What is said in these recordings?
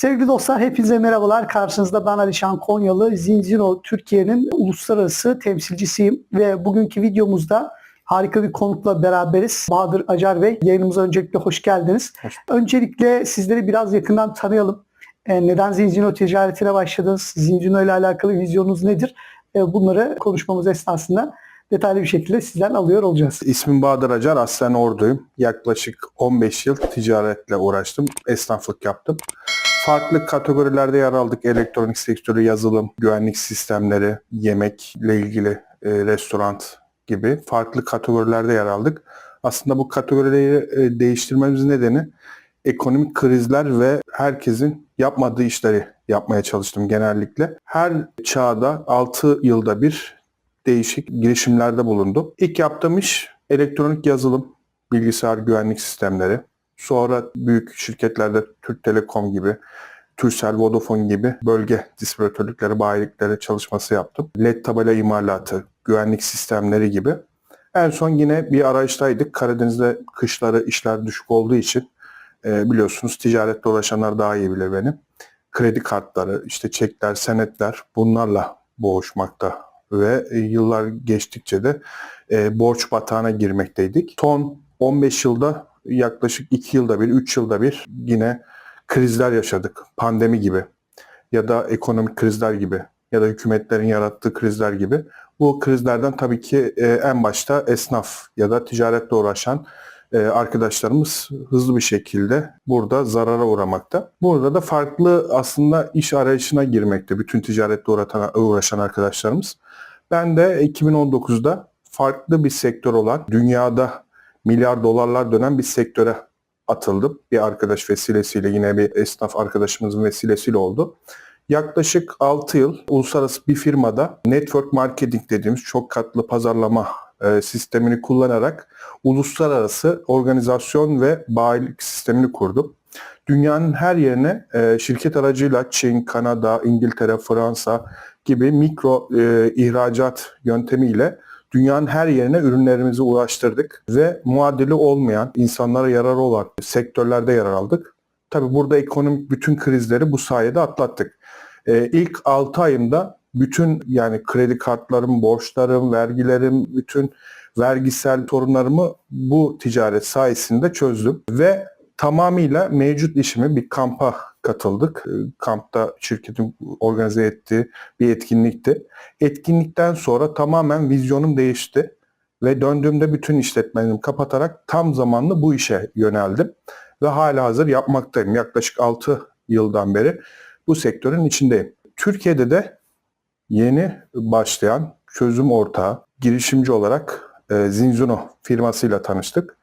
Sevgili dostlar hepinize merhabalar. Karşınızda ben Alişan Konyalı. Zinzino Türkiye'nin uluslararası temsilcisiyim ve bugünkü videomuzda harika bir konukla beraberiz. Bahadır Acar Bey yayınımıza öncelikle hoş geldiniz. Hoş Öncelikle sizleri biraz yakından tanıyalım. E, Neden Zinzino ticaretine başladınız? Zinzino ile alakalı vizyonunuz nedir? E, Bunları konuşmamız esnasında detaylı bir şekilde sizden alıyor olacağız. İsmim Bahadır Acar, aslen Ordu'yum. Yaklaşık 15 yıl ticaretle uğraştım, esnaflık yaptım. Farklı kategorilerde yer aldık. Elektronik sektörü, yazılım, güvenlik sistemleri, yemekle ilgili e, restoran gibi farklı kategorilerde yer aldık. Aslında bu kategorileri e, değiştirmemizin nedeni ekonomik krizler ve herkesin yapmadığı işleri yapmaya çalıştım genellikle. Her çağda 6 yılda bir değişik girişimlerde bulundum. İlk yaptığım iş elektronik yazılım, bilgisayar güvenlik sistemleri. Sonra büyük şirketlerde Türk Telekom gibi, Turkcell, Vodafone gibi bölge distribütörlükleri, bayilikleri çalışması yaptım. LED tabela imalatı, güvenlik sistemleri gibi. En son yine bir arayıştaydık. Karadeniz'de kışları işler düşük olduğu için e, biliyorsunuz ticaretle uğraşanlar daha iyi bilir beni. Kredi kartları, işte çekler, senetler bunlarla boğuşmakta ve yıllar geçtikçe de e, borç batağına girmekteydik. Son 15 yılda yaklaşık 2 yılda bir, 3 yılda bir yine krizler yaşadık. Pandemi gibi ya da ekonomik krizler gibi ya da hükümetlerin yarattığı krizler gibi. Bu krizlerden tabii ki e, en başta esnaf ya da ticaretle uğraşan e, arkadaşlarımız hızlı bir şekilde burada zarara uğramakta. Burada da farklı aslında iş arayışına girmekte bütün ticaretle uğratan- uğraşan arkadaşlarımız. Ben de 2019'da farklı bir sektör olan dünyada milyar dolarlar dönen bir sektöre atıldım. Bir arkadaş vesilesiyle yine bir esnaf arkadaşımızın vesilesiyle oldu. Yaklaşık 6 yıl uluslararası bir firmada network marketing dediğimiz çok katlı pazarlama e, sistemini kullanarak uluslararası organizasyon ve bayilik sistemini kurdum. Dünyanın her yerine e, şirket aracıyla Çin, Kanada, İngiltere, Fransa gibi mikro e, ihracat yöntemiyle dünyanın her yerine ürünlerimizi ulaştırdık ve muadili olmayan, insanlara yararı olan sektörlerde yer aldık. Tabi burada ekonomik bütün krizleri bu sayede atlattık. E, ilk 6 ayımda bütün yani kredi kartlarım, borçlarım, vergilerim, bütün vergisel sorunlarımı bu ticaret sayesinde çözdüm ve tamamıyla mevcut işimi bir kampa katıldık. E, Kampta şirketin organize ettiği bir etkinlikti. Etkinlikten sonra tamamen vizyonum değişti ve döndüğümde bütün işletmelerimi kapatarak tam zamanlı bu işe yöneldim ve hala hazır yapmaktayım. Yaklaşık 6 yıldan beri bu sektörün içindeyim. Türkiye'de de yeni başlayan çözüm ortağı, girişimci olarak e, Zinzuno firmasıyla tanıştık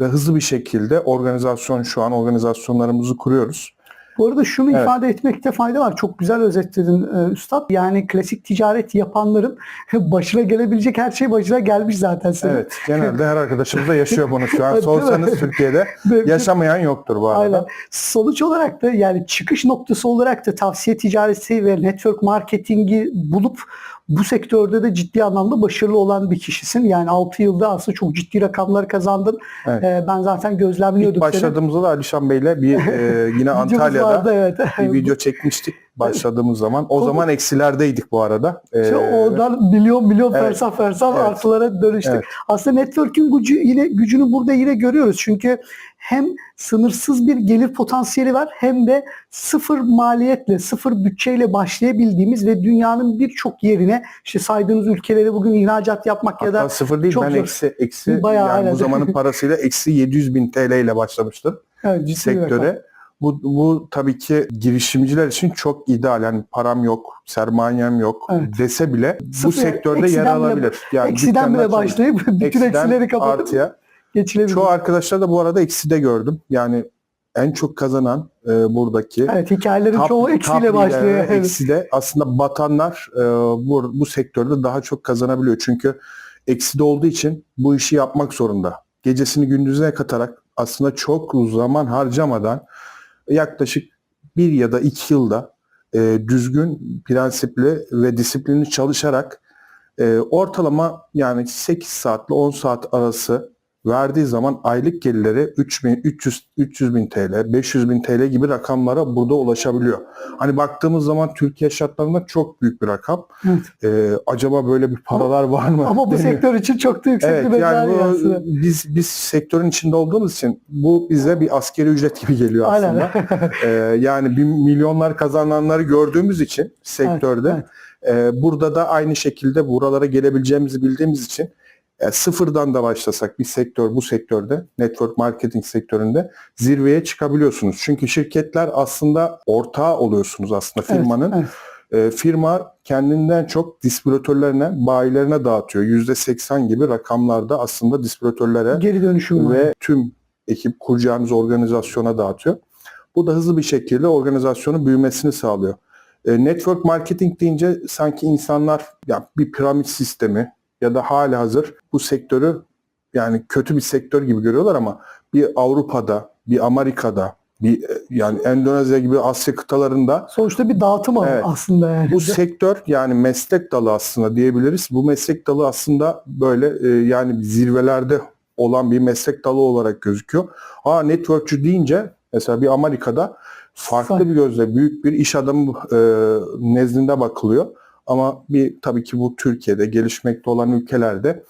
ve hızlı bir şekilde organizasyon şu an organizasyonlarımızı kuruyoruz. Bu arada şunu Evet. ifade etmekte fayda var. Çok güzel özetledin e, Üstad. Yani klasik ticaret yapanların başına gelebilecek her şey başına gelmiş zaten senin. Evet, genelde her arkadaşımız da yaşıyor bunu şu an. Sorsanız Türkiye'de yaşamayan yoktur bu arada. Aynen. Sonuç olarak da yani çıkış noktası olarak da tavsiye ticareti ve network marketingi bulup bu sektörde de ciddi anlamda başarılı olan bir kişisin. Yani 6 yılda aslında çok ciddi rakamlar kazandın. Evet. E, ben zaten gözlemliyordum İlk başladığımızda da Alişan Bey'le bir e, yine Antalya'da vardı, evet. bir video çekmiştik başladığımız zaman. O zaman eksilerdeydik bu arada. E, İşte oradan milyon milyon Evet. fersah fersah Evet. artılara dönüştük. Evet. Aslında network'ün gücü yine gücünü burada yine görüyoruz. Çünkü hem sınırsız bir gelir potansiyeli var hem de sıfır maliyetle, sıfır bütçeyle başlayabildiğimiz ve dünyanın birçok yerine işte saydığınız ülkelere bugün ihracat yapmak ya hatta da sıfır değil çok ben zor. eksi, eksi Bayağı yani bu zamanın parasıyla eksi 700 bin TL ile başlamıştım evet, sektöre. Bu, bu tabii ki girişimciler için çok ideal. Yani param yok, sermayem yok Evet. dese bile bu Sıfır, sektörde yer eksiden bile- alabilir. Yani Eksiden bile başlayıp bütün eksileri kapatıp artıya. Geçilebilir. Çoğu arkadaşlar da bu arada ekside gördüm. Yani en çok kazanan e, buradaki Evet hikayelerin Top- çoğu eksiyle başlıyor. ve Evet. Ekside aslında batanlar e, bu, bu sektörde daha çok kazanabiliyor. Çünkü ekside olduğu için bu işi yapmak zorunda. Gecesini gündüzüne katarak aslında çok zaman harcamadan yaklaşık bir ya da iki yılda e, düzgün, prensipli ve disiplinli çalışarak e, ortalama yani 8 saatle 10 saat arası verdiği zaman aylık gelirleri 3000, 300, 300 bin TL, 500 bin TL gibi rakamlara burada ulaşabiliyor. Hani baktığımız zaman Türkiye şartlarında çok büyük bir rakam. Evet. Ee, acaba böyle bir paralar var mı? Ama bu deniyor. sektör için çok da yüksek Evet bir yani bu, aslında. biz biz sektörün içinde olduğumuz için bu bize bir askeri ücret gibi geliyor Aynen. aslında. Ee, yani bir milyonlar kazananları gördüğümüz için sektörde e, burada da aynı şekilde buralara gelebileceğimizi bildiğimiz için e, sıfırdan da başlasak bir sektör bu sektörde network marketing sektöründe zirveye çıkabiliyorsunuz. Çünkü şirketler aslında ortağı oluyorsunuz aslında Evet, firmanın. evet. E, firma kendinden çok distribütörlerine, bayilerine dağıtıyor. %80 gibi rakamlarda aslında distribütörlere Geri dönüşüm var. ve tüm ekip kuracağınız organizasyona dağıtıyor. Bu da hızlı bir şekilde organizasyonun büyümesini sağlıyor. E, network marketing deyince sanki insanlar ya bir piramit sistemi ya da hali hazır bu sektörü yani kötü bir sektör gibi görüyorlar ama bir Avrupa'da, bir Amerika'da, bir e, yani Endonezya gibi Asya kıtalarında Sonuçta bir dağıtım alanı Evet. aslında yani. bu sektör yani meslek dalı aslında diyebiliriz. Bu meslek dalı aslında böyle e, yani zirvelerde olan bir meslek dalı olarak gözüküyor. Ha networkçü deyince mesela bir Amerika'da farklı Farklı. bir gözle büyük bir iş adamı e, nezdinde bakılıyor. Ama bir tabii ki bu Türkiye'de gelişmekte olan ülkelerde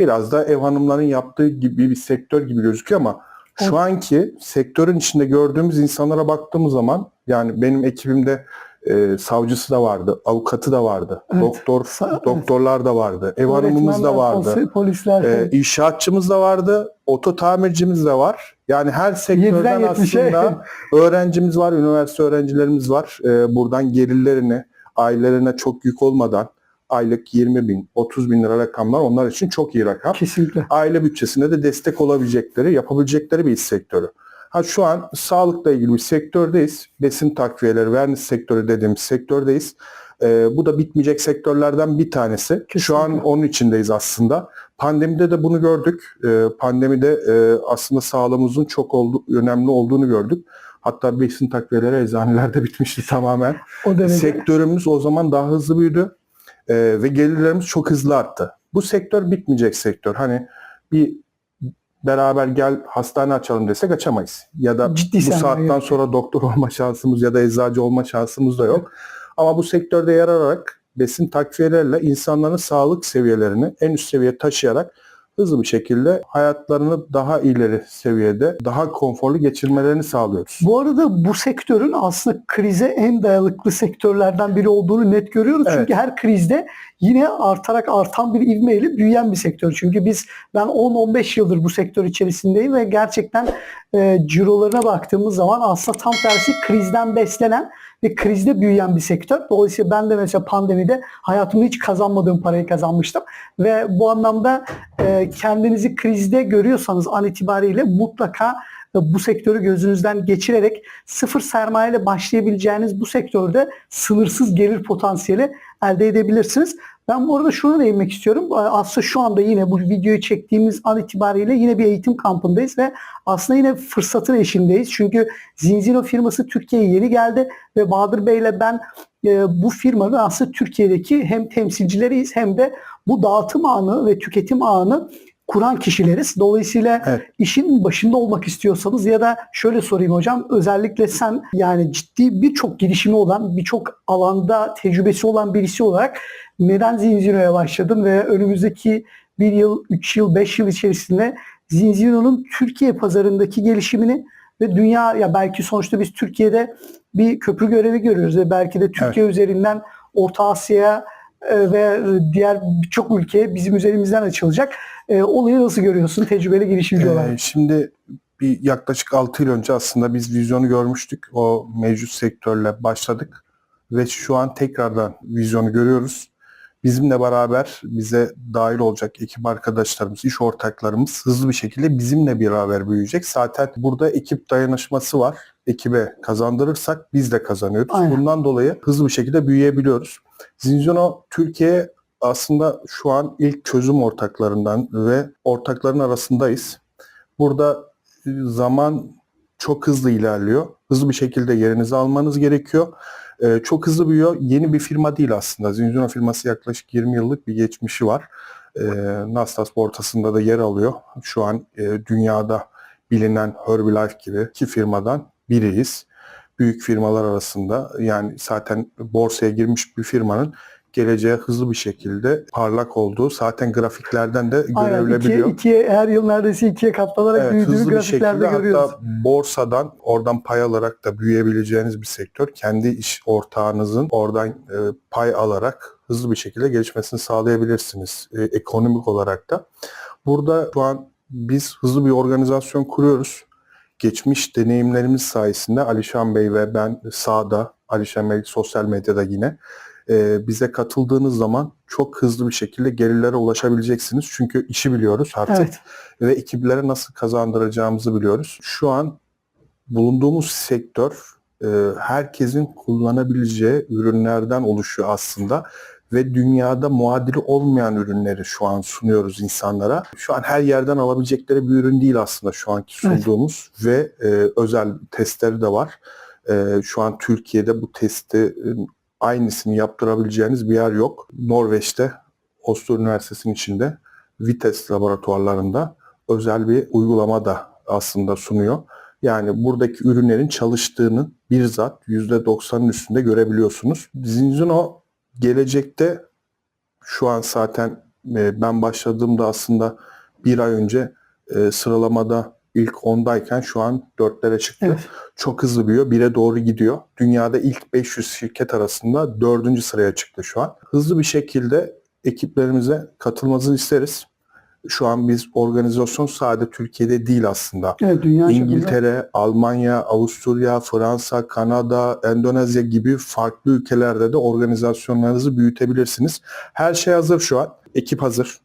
biraz da ev hanımların yaptığı gibi bir sektör gibi gözüküyor ama şu Evet. anki sektörün içinde gördüğümüz insanlara baktığımız zaman yani benim ekibimde e, savcısı da vardı, avukatı da vardı, Evet. doktor Sa- doktorlar da vardı, ev hanımımız da vardı, polis- Polisler. e, inşaatçımız da vardı, oto tamircimiz de var. Yani her sektörden 7'den 70'e aslında öğrencimiz var, üniversite öğrencilerimiz var. E, buradan gelirlerini ailelerine çok yük olmadan aylık 20 bin, 30 bin lira rakamlar onlar için çok iyi rakam Kesinlikle. aile bütçesine de destek olabilecekleri, yapabilecekleri bir iş sektörü. Ha şu an sağlıkla ilgili bir sektördeyiz. Besin takviyeleri, wellness sektörü dediğimiz sektördeyiz. Ee, bu da bitmeyecek sektörlerden bir tanesi. Şu an Kesinlikle. onun içindeyiz aslında. Pandemide de bunu gördük. Ee, pandemide e, aslında sağlığımızın çok oldu, önemli olduğunu gördük. Hatta besin takviyeleri eczanelerde bitmişti tamamen. O derece. Sektörümüz o zaman daha hızlı büyüdü Ee, ve gelirlerimiz çok hızlı arttı. Bu sektör bitmeyecek sektör. Hani bir beraber gel hastane açalım desek açamayız. Ya da Ciddi bu saatten yok. sonra doktor olma şansımız ya da eczacı olma şansımız da yok. Ama bu sektörde yer alarak besin takviyelerle insanların sağlık seviyelerini en üst seviyeye taşıyarak hızlı bir şekilde hayatlarını daha ileri seviyede, daha konforlu geçirmelerini sağlıyoruz. Bu arada bu sektörün aslında krize en dayanıklı sektörlerden biri olduğunu net görüyoruz. Evet. Çünkü her krizde yine artarak artan bir ivmeyle büyüyen bir sektör. Çünkü biz ben 10-15 yıldır bu sektör içerisindeyim ve gerçekten e, cirolarına baktığımız zaman aslında tam tersi krizden beslenen ve krizde büyüyen bir sektör. Dolayısıyla ben de mesela pandemide hayatımda hiç kazanmadığım parayı kazanmıştım. Ve bu anlamda e, kendinizi krizde görüyorsanız an itibariyle mutlaka e, bu sektörü gözünüzden geçirerek sıfır sermayeyle başlayabileceğiniz bu sektörde sınırsız gelir potansiyeli elde edebilirsiniz. Ben bu arada şunu değinmek istiyorum. E, Aslında şu anda yine bu videoyu çektiğimiz an itibariyle yine bir eğitim kampındayız ve aslında yine fırsatın eşindeyiz. Çünkü Zinzino firması Türkiye'ye yeni geldi ve Bahadır Bey ile ben e, bu firmanın aslında Türkiye'deki hem temsilcileriyiz hem de bu dağıtım ağını ve tüketim ağını kuran kişileriz. Dolayısıyla Evet. işin başında olmak istiyorsanız ya da şöyle sorayım hocam özellikle sen yani ciddi birçok girişimi olan birçok alanda tecrübesi olan birisi olarak neden Zinzino'ya başladın ve önümüzdeki bir yıl, üç yıl, beş yıl içerisinde Zinzino'nun Türkiye pazarındaki gelişimini ve dünya ya belki sonuçta biz Türkiye'de bir köprü görevi görüyoruz ve belki de Türkiye üzerinden Orta Asya'ya ve diğer birçok ülkeye bizim üzerimizden açılacak. E, olayı nasıl görüyorsun tecrübeli girişimci olarak? Ee, şimdi bir yaklaşık 6 yıl önce aslında biz vizyonu görmüştük. O mevcut sektörle başladık ve şu an tekrardan vizyonu görüyoruz. Bizimle beraber bize dahil olacak ekip arkadaşlarımız, iş ortaklarımız hızlı bir şekilde bizimle beraber büyüyecek. Zaten burada ekip dayanışması var. Ekibe kazandırırsak biz de kazanıyoruz. Aynen. Bundan dolayı hızlı bir şekilde büyüyebiliyoruz. Zinzono Türkiye aslında şu an ilk çözüm ortaklarından ve ortakların arasındayız. Burada e, zaman çok hızlı ilerliyor. Hızlı bir şekilde yerinizi almanız gerekiyor. Ee, çok hızlı büyüyor. Yeni bir firma değil aslında. Zinzino firması yaklaşık 20 yıllık bir geçmişi var. e, Nasdaq borsasında da yer alıyor. Şu an e, dünyada bilinen Herbalife gibi iki firmadan biriyiz. Büyük firmalar arasında yani zaten borsaya girmiş bir firmanın geleceğe hızlı bir şekilde parlak olduğu zaten grafiklerden de Aynen ikiye, görülebiliyor. ikiye, her yıl neredeyse ikiye katlanarak Evet, büyüdüğünü hızlı bir grafiklerde şekilde görüyoruz. hatta borsadan oradan pay alarak da büyüyebileceğiniz bir sektör. Kendi iş ortağınızın oradan e, pay alarak hızlı bir şekilde gelişmesini sağlayabilirsiniz e, ekonomik olarak da. Burada şu an biz hızlı bir organizasyon kuruyoruz. Geçmiş deneyimlerimiz sayesinde Alişan Bey ve ben sağda, Alişan Bey sosyal medyada yine e, bize katıldığınız zaman çok hızlı bir şekilde gelirlere ulaşabileceksiniz. Çünkü işi biliyoruz artık Evet. ve ekiplere nasıl kazandıracağımızı biliyoruz. Şu an bulunduğumuz sektör e, herkesin kullanabileceği ürünlerden oluşuyor aslında ve dünyada muadili olmayan ürünleri şu an sunuyoruz insanlara. Şu an her yerden alabilecekleri bir ürün değil aslında şu anki Evet. sunduğumuz ve e, özel testleri de var. E, şu an Türkiye'de bu testi aynısını yaptırabileceğiniz bir yer yok. Norveç'te Oslo Üniversitesi'nin içinde Vites laboratuvarlarında özel bir uygulama da aslında sunuyor. Yani buradaki ürünlerin çalıştığını bizzat %90'ın üstünde görebiliyorsunuz. Zinzino gelecekte şu an zaten e, ben başladığımda aslında bir ay önce e, sıralamada ilk 10'dayken şu an 4'lere çıktı. Evet. Çok hızlı büyüyor. 1'e doğru gidiyor. Dünyada ilk 500 şirket arasında 4. sıraya çıktı şu an. Hızlı bir şekilde ekiplerimize katılmanızı isteriz. Şu an biz organizasyon sadece Türkiye'de değil aslında. Evet, dünya çapında. İngiltere, Almanya, Avusturya, Fransa, Kanada, Endonezya gibi farklı ülkelerde de organizasyonlarınızı büyütebilirsiniz. Her şey hazır şu an. Ekip hazır.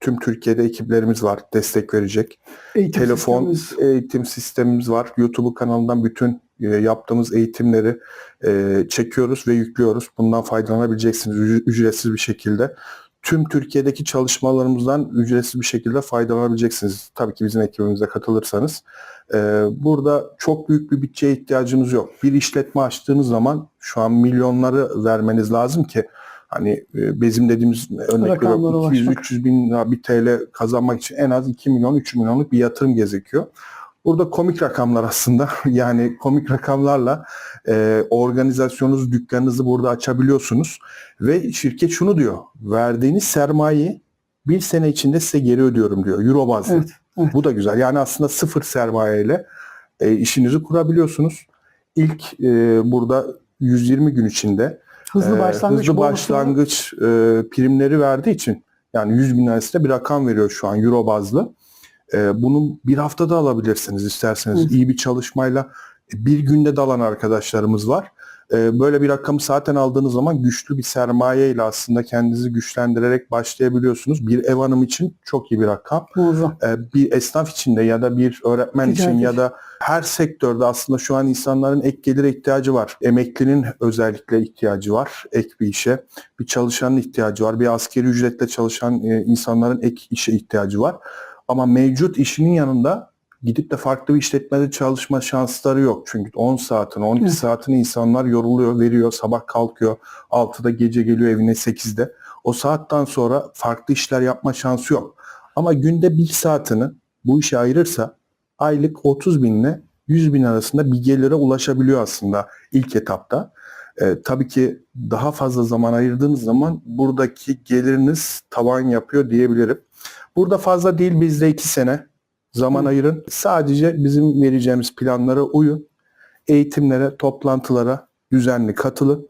Tüm Türkiye'de ekiplerimiz var. Destek verecek. Eğitim Telefon sistemimiz. eğitim sistemimiz var. YouTube kanalından bütün e, yaptığımız eğitimleri e, çekiyoruz ve yüklüyoruz. Bundan faydalanabileceksiniz üc- ücretsiz bir şekilde. Tüm Türkiye'deki çalışmalarımızdan ücretsiz bir şekilde faydalanabileceksiniz. Tabii ki bizim ekibimize katılırsanız. E, burada çok büyük bir bütçeye ihtiyacınız yok. Bir işletme açtığınız zaman şu an milyonları vermeniz lazım ki hani e, bizim dediğimiz örnek veriyorum 200-300 bin lira bir TL kazanmak için en az 2 milyon 3 milyonluk bir yatırım gerekiyor. Burada komik rakamlar aslında yani komik rakamlarla e, organizasyonunuz, dükkanınızı burada açabiliyorsunuz ve şirket şunu diyor verdiğiniz sermayeyi bir sene içinde size geri ödüyorum diyor Euro bazlı. Evet, evet. Bu da güzel yani aslında sıfır sermayeyle e, işinizi kurabiliyorsunuz. İlk e, burada 120 gün içinde Hızlı ee, başlangıç hızlı başlangıç e, primleri verdiği için yani 100 bin lirasında bir rakam veriyor şu an euro bazlı. E, bunu bir haftada alabilirsiniz isterseniz. Evet. iyi bir çalışmayla e, bir günde de alan arkadaşlarımız var. E, böyle bir rakamı zaten aldığınız zaman güçlü bir sermaye ile aslında kendinizi güçlendirerek başlayabiliyorsunuz. Bir ev hanım için çok iyi bir rakam e, bir esnaf için de ya da bir öğretmen Ticaret için ya da her sektörde aslında şu an insanların ek gelire ihtiyacı var. Emeklinin özellikle ihtiyacı var ek bir işe. Bir çalışanın ihtiyacı var. Bir askeri ücretle çalışan e, insanların ek işe ihtiyacı var. Ama mevcut işinin yanında gidip de farklı bir işletmede çalışma şansları yok. Çünkü 10 saatini, 12 Evet. saatini insanlar yoruluyor, veriyor. Sabah kalkıyor, 6'da gece geliyor evine 8'de. O saatten sonra farklı işler yapma şansı yok. Ama günde bir saatini bu işe ayırırsa aylık 30 bin ile 100 bin arasında bir gelire ulaşabiliyor aslında ilk etapta. Ee, tabii ki daha fazla zaman ayırdığınız zaman buradaki geliriniz tavan yapıyor diyebilirim. Burada fazla değil bizde 2 sene zaman Hı. ayırın. Sadece bizim vereceğimiz planlara uyun. Eğitimlere, toplantılara düzenli katılın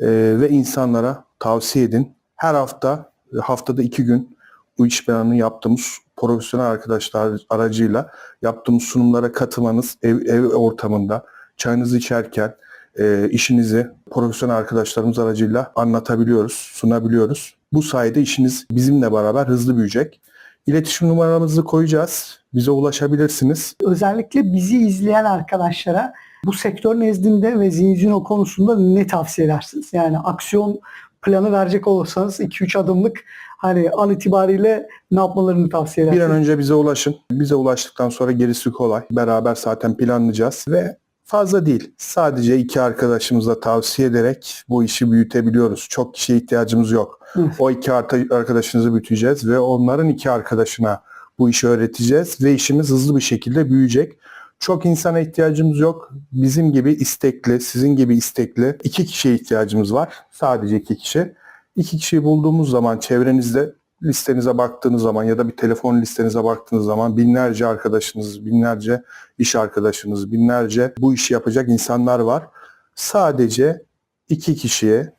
Ee, ve insanlara tavsiye edin. Her hafta haftada iki gün bu iş planını yaptığımız profesyonel arkadaşlar aracıyla yaptığımız sunumlara katılmanız ev, ev ortamında çayınızı içerken e, işinizi profesyonel arkadaşlarımız aracıyla anlatabiliyoruz, sunabiliyoruz. Bu sayede işiniz bizimle beraber hızlı büyüyecek. İletişim numaramızı koyacağız. Bize ulaşabilirsiniz. Özellikle bizi izleyen arkadaşlara bu sektör nezdinde ve Zinzino konusunda ne tavsiye edersiniz? Yani aksiyon planı verecek olursanız 2-3 adımlık hani an itibariyle ne yapmalarını tavsiye Bir edersiniz? an önce bize ulaşın. Bize ulaştıktan sonra gerisi kolay. Beraber zaten planlayacağız ve Fazla değil. Sadece iki arkadaşımıza tavsiye ederek bu işi büyütebiliyoruz. Çok kişiye ihtiyacımız yok. Hı. O iki arkadaşınızı büyüteceğiz ve onların iki arkadaşına bu işi öğreteceğiz ve işimiz hızlı bir şekilde büyüyecek. Çok insana ihtiyacımız yok. Bizim gibi istekli, sizin gibi istekli iki kişiye ihtiyacımız var. Sadece iki kişi. İki kişiyi bulduğumuz zaman çevrenizde listenize baktığınız zaman ya da bir telefon listenize baktığınız zaman binlerce arkadaşınız, binlerce iş arkadaşınız, binlerce bu işi yapacak insanlar var. Sadece iki kişiye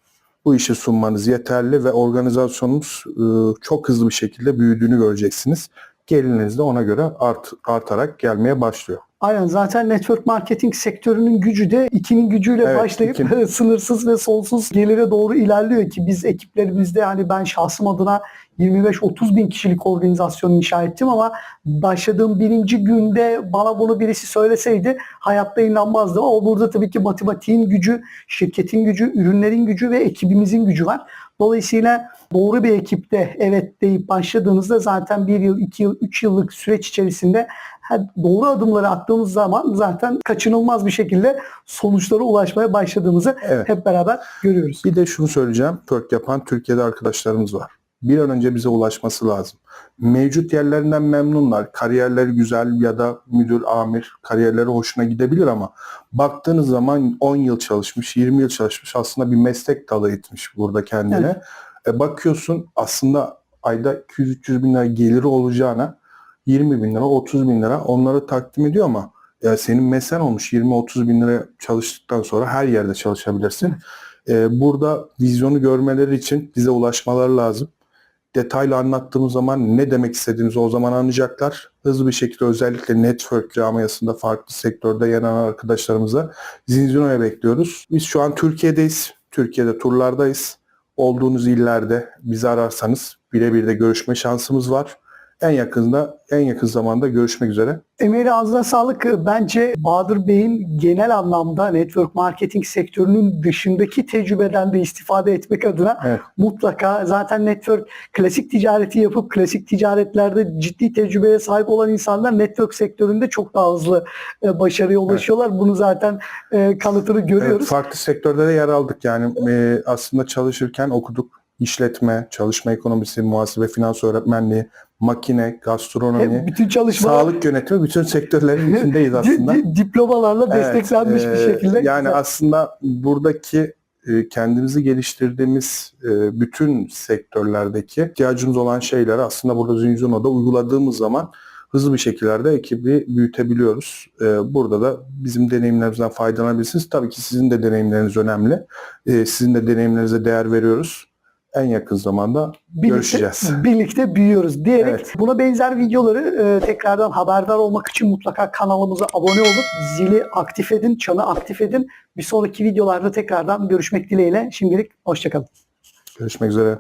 bu işi sunmanız yeterli ve organizasyonumuz e, çok hızlı bir şekilde büyüdüğünü göreceksiniz. Geliriniz de ona göre art, artarak gelmeye başlıyor. Aynen zaten network marketing sektörünün gücü de ikinin gücüyle Evet, başlayıp ikinin. sınırsız ve sonsuz gelire doğru ilerliyor ki biz ekiplerimizde hani ben şahsım adına 25-30 bin kişilik organizasyon inşa ettim ama başladığım birinci günde bana bunu birisi söyleseydi hayatta inanmazdım ama burada tabii ki matematiğin gücü, şirketin gücü, ürünlerin gücü ve ekibimizin gücü var. Dolayısıyla doğru bir ekipte evet deyip başladığınızda zaten bir yıl, iki yıl, üç yıllık süreç içerisinde doğru adımları attığımız zaman zaten kaçınılmaz bir şekilde sonuçlara ulaşmaya başladığımızı Evet. hep beraber görüyoruz. Bir de şunu söyleyeceğim. Perk yapan Türkiye'de arkadaşlarımız var. Bir an önce bize ulaşması lazım. Mevcut yerlerinden memnunlar. Kariyerleri güzel ya da müdür, amir kariyerleri hoşuna gidebilir ama baktığınız zaman 10 yıl çalışmış, 20 yıl çalışmış aslında bir meslek dalı etmiş burada kendine. E bakıyorsun aslında ayda 200-300 bin lira geliri olacağına 20 bin lira, 30 bin lira onları takdim ediyor ama ya senin mesleğin olmuş 20-30 bin lira çalıştıktan sonra her yerde çalışabilirsin. E, burada vizyonu görmeleri için bize ulaşmaları lazım. Detaylı anlattığımız zaman ne demek istediğimizi o zaman anlayacaklar. Hızlı bir şekilde özellikle network camiasında farklı sektörde yer alan arkadaşlarımıza Zinzino'ya bekliyoruz. Biz şu an Türkiye'deyiz. Türkiye'de turlardayız. Olduğunuz illerde bizi ararsanız birebir de görüşme şansımız var. En yakında, en yakın zamanda görüşmek üzere. Emeği ağzına sağlık. Bence Bahadır Bey'in genel anlamda network marketing sektörünün dışındaki tecrübeden de istifade etmek adına Evet. mutlaka zaten network klasik ticareti yapıp klasik ticaretlerde ciddi tecrübeye sahip olan insanlar network sektöründe çok daha hızlı e, başarıya ulaşıyorlar. Bunu zaten e, kanıtını Evet, görüyoruz. farklı sektörde de yer aldık. Yani e, aslında çalışırken okuduk. İşletme, çalışma ekonomisi, muhasebe, finans öğretmenliği, makine, gastronomi, Hep bütün çalışmalar sağlık yönetimi bütün sektörlerin içindeyiz aslında. di- diplomalarla Evet, desteklenmiş bir e, şekilde. Yani Güzel. aslında buradaki e, kendimizi geliştirdiğimiz e, bütün sektörlerdeki ihtiyacımız olan şeyleri aslında burada Zinzuno'da uyguladığımız zaman hızlı bir şekilde ekibi büyütebiliyoruz. E, Burada da bizim deneyimlerimizden faydalanabilirsiniz. Tabii ki sizin de deneyimleriniz önemli. Sizin de deneyimlerinize değer veriyoruz. En yakın zamanda birlikte, görüşeceğiz. birlikte büyüyoruz diyerek Evet. buna benzer videoları e, tekrardan haberdar olmak için mutlaka kanalımıza abone olup zili aktif edin, çanı aktif edin. Bir sonraki videolarda tekrardan görüşmek dileğiyle. Şimdilik hoşçakalın. Görüşmek üzere.